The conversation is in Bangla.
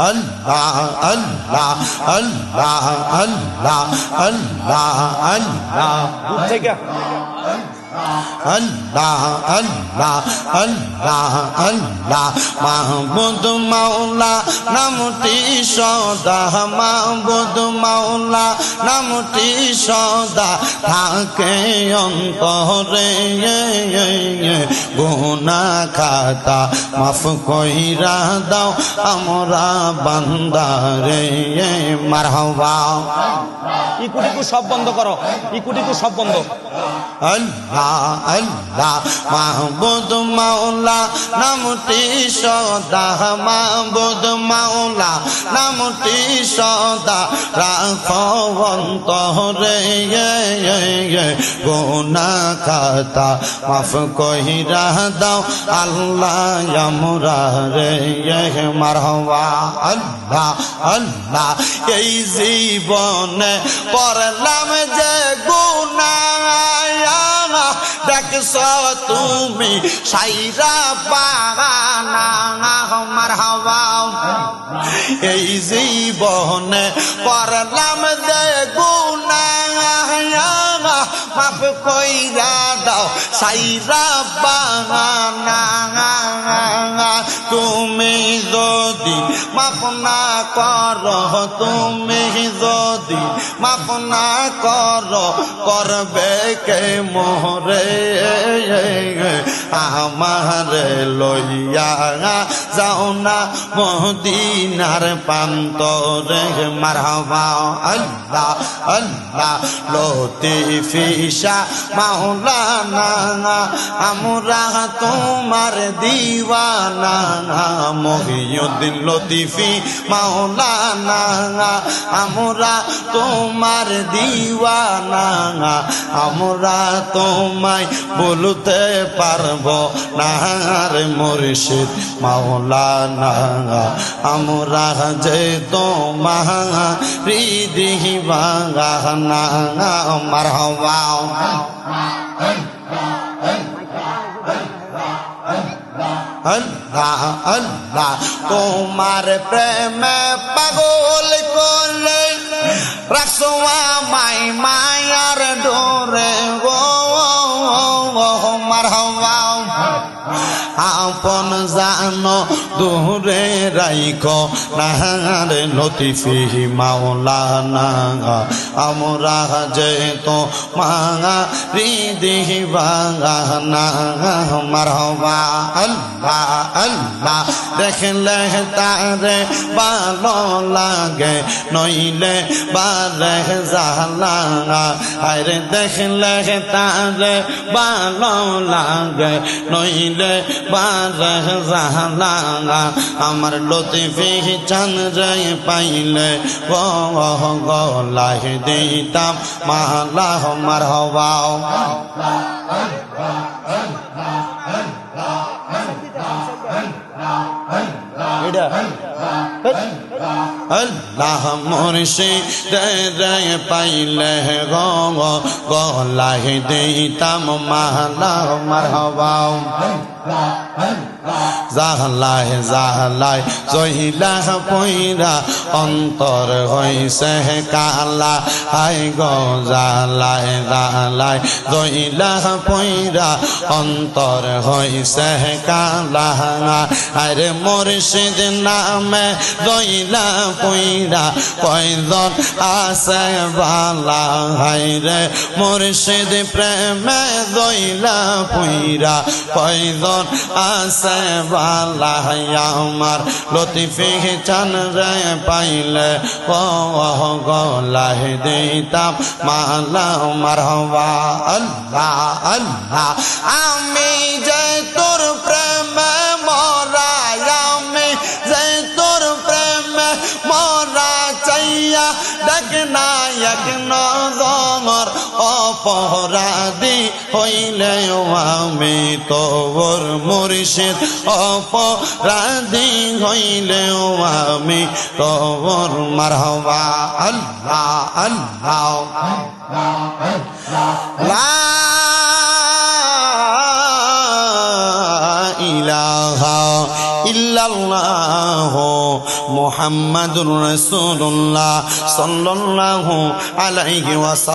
আল্লাহ আল্লাহ আল্লাহ আল্লাহ আল্লাহ আল্লাহ দূর থেকে আল্লাহ আল্লাহ আল্লাহ আল্লাহ। মাহবুদ মাওলা নামটি সদা। মাহবুদ মাওলা নামটি সদা। থাকে অন্তরে গুনা খাতা মাফ কইরা দাও আমরা বান্দারে মারহাবা। ইকুটিকু সব বন্ধ করো ইকুটিকু সব বন্ধ। আল্লাহ আল্লাহ, মাহবুদ মাওলা, নামটি সদা, মাহবুদ মাওলা, নামটি সদা রাখো অন্তরে গোনা খাতা মাফ কহিরা দাও, আল্লাহ আমরা রে মারহবা, আল্লাহ আল্লাহ, এই জীবনে করলাম যে গুনা দেখছ তুমি সাইরা বাগানা আমার হাওয়া। এই জীবনে করলাম যে গুনা মাফ কইরা দাও। সাইরা বাগানা তুমি যদি মাফ না কর, তুমি যদি মাফ না কর, করবে কে মোহরে আমার লইয়া যাও না মদিনার প্রান্তরে। মারহাবা আল্লাহ আল্লাহ লতিফিসা মাওলানা, আমরা তোমার দিওয়ানা, মহিউদ্দিন লতিফি, মাওলানা, আমরা তোমার দিওয়ানা আমরা তোমায় বলতে পারব না রে মুর্শিদ মাওলানা আমরা যে তোমার হৃদি বাগানা মারহাবা আল্লাহ আল্লাহ তোমার প্রেমে পাগল รักสวาใหม่มา জানো, দূরে রাইক নাহার লতিফি মাওলানা। আমরা যে তো মাঙা হৃদি বাগানা মারহবা, আল্লাহ আল্লাহ। দেখলে তারে ভালো লাগে, নইলে বারে জালা আরে দেখলে তারে ভালো লাগে, নইলে বারে জালা আমার লতিফি চান রে পাইলে ও গলাহ দিতাম মালা মার হওয়াও আল্লাহ মুর্শিদ রে পাইলে গো গলাহ দিতাম মালা মার হওয়াও জাহলায় জাহলায়, জহিলা পইরা অন্তর হইছে কালা। হাই গো জালায় জালায় জহিলা পইরা অন্তর হইছে কালা। আরে মুর্শিদ নামে জহিলা পইরা কয়জন আছে বালা। হাই রে মুর্শিদ প্রেমে জহিলা পইরা কয়জন আছে বালা আমার লতিফি চান রে পাইলে ও গলাহ দিতাম মালা মারহবা আল্লাহ আল্লাহ আমি যে তোর প্রেমে মরা আমি যে তোর প্রেমে মরা চাইয়া ডাক নায়ক নজর অপরাধী হইলে আমি তোর মুর্শিদ। অপরাধী হইলে আমি তোর মারহবা। আল্লাহ আল্লাহ লা ইলাহা ইল্লাল্লাহ মোহাম্মদুর রসুল্লাহ সাল্লাল্লাহু আলাইহি ওয়াসাল্লাম।